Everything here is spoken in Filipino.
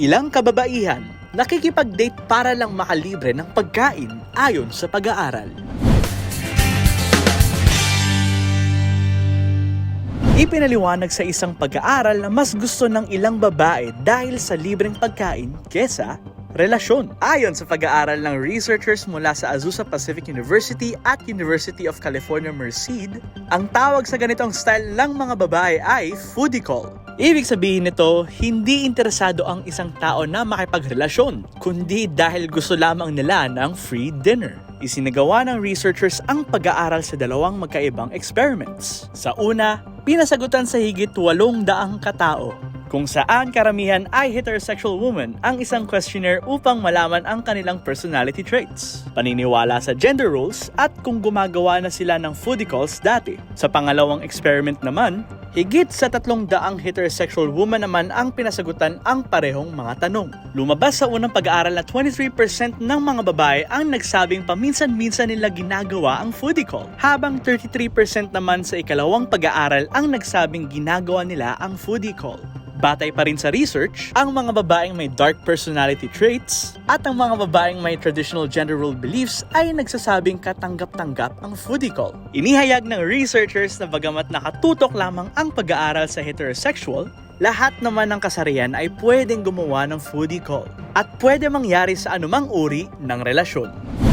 Ilang kababaihan nakikipag-date para lang makalibre ng pagkain ayon sa pag-aaral. Ipinaliwanag sa isang pag-aaral na mas gusto ng ilang babae dahil sa libreng pagkain kesa relasyon. Ayon sa pag-aaral ng researchers mula sa Azusa Pacific University at University of California Merced, ang tawag sa ganitong style ng mga babae ay foodie call. Ibig sabihin nito, hindi interesado ang isang tao na makipagrelasyon, kundi dahil gusto lamang nila ng free dinner. Isinagawa ng researchers ang pag-aaral sa dalawang magkaibang experiments. Sa una, pinasagutan sa higit 800 katao kung saan karamihan ay heterosexual woman ang isang questionnaire upang malaman ang kanilang personality traits, paniniwala sa gender roles at kung gumagawa na sila ng foodie calls dati. Sa pangalawang experiment naman, higit sa tatlong daang heterosexual woman naman ang pinasagutan ang parehong mga tanong. Lumabas sa unang pag-aaral na 23% ng mga babae ang nagsabing paminsan-minsan nila ginagawa ang foodie call, habang 33% naman sa ikalawang pag-aaral ang nagsabing ginagawa nila ang foodie call. Batay pa rin sa research, ang mga babaeng may dark personality traits at ang mga babaeng may traditional gender role beliefs ay nagsasabing katanggap-tanggap ang foodie call. Inihayag ng researchers na bagamat nakatutok lamang ang pag-aaral sa heterosexual, lahat naman ng kasarian ay pwedeng gumawa ng foodie call at pwede mangyari sa anumang uri ng relasyon.